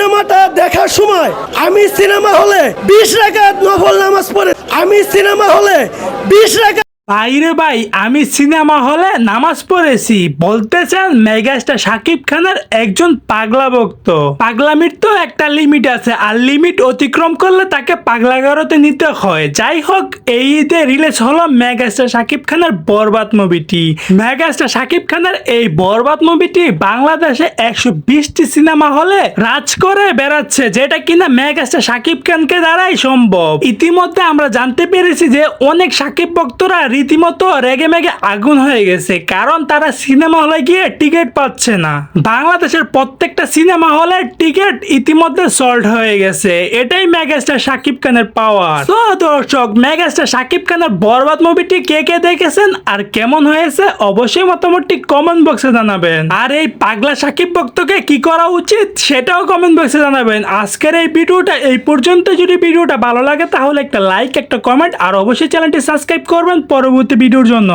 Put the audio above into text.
সিনেমাটা দেখার সময় আমি সিনেমা হলে বিশ রাকাত নফল নামাজ পড়ে আমি সিনেমা হলে বিশ রাকাত ভাইরে ভাই, আমি সিনেমা হলে নামাজ পড়েছি। বলতেছেন মেগাস্টার শাকিব খানের একজন পাগলা ভক্ত। পাগলামির তো একটা লিমিট আছে, আর লিমিট অতিক্রম করলে তাকে পাগলাগারতে নিতে হয়। যাই হোক, এই ঈদে রিলিজ হলো মেগাস্টার শাকিব খানের বরবাদ মুভিটি মেগাস্টার শাকিব খানের এই বরবাদ মুভিটি বাংলাদেশে একশো বিশটি সিনেমা হলে রাজ করে বেড়াচ্ছে, যেটা কিনা মেগাস্টার শাকিব খানকে দ্বারাই সম্ভব। ইতিমধ্যে আমরা জানতে পেরেছি যে অনেক শাকিব ভক্তরা রীতিমতো রেগে মেগে আগুন হয়ে গেছে, কারণ তারা সিনেমা হলে গিয়ে টিকিট পাচ্ছে না। বাংলাদেশের প্রত্যেকটা সিনেমা হলে টিকিট ইতিমধ্যে সল্ট হয়ে গেছে। এটাই মেগাস্টার শাকিব খানের পাওয়ার তো দর্শক, মেগাস্টার শাকিব খানের বরবাদ মুভিটি কে কে দেখেছেন আর কেমন হয়েছে অবশ্যই মতামতটি কমেন্ট বক্সে জানাবেন। আর এই পাগলা শাকিব ভক্তকে কি করা উচিত সেটাও কমেন্ট বক্সে জানাবেন। আজকের এই ভিডিওটা এই পর্যন্ত। যদি ভিডিওটা ভালো লাগে তাহলে একটা লাইক একটা কমেন্ট আর অবশ্যই চ্যানেলটি সাবস্ক্রাইব করবেন। পরবর্তী ভিডিওর জন্য।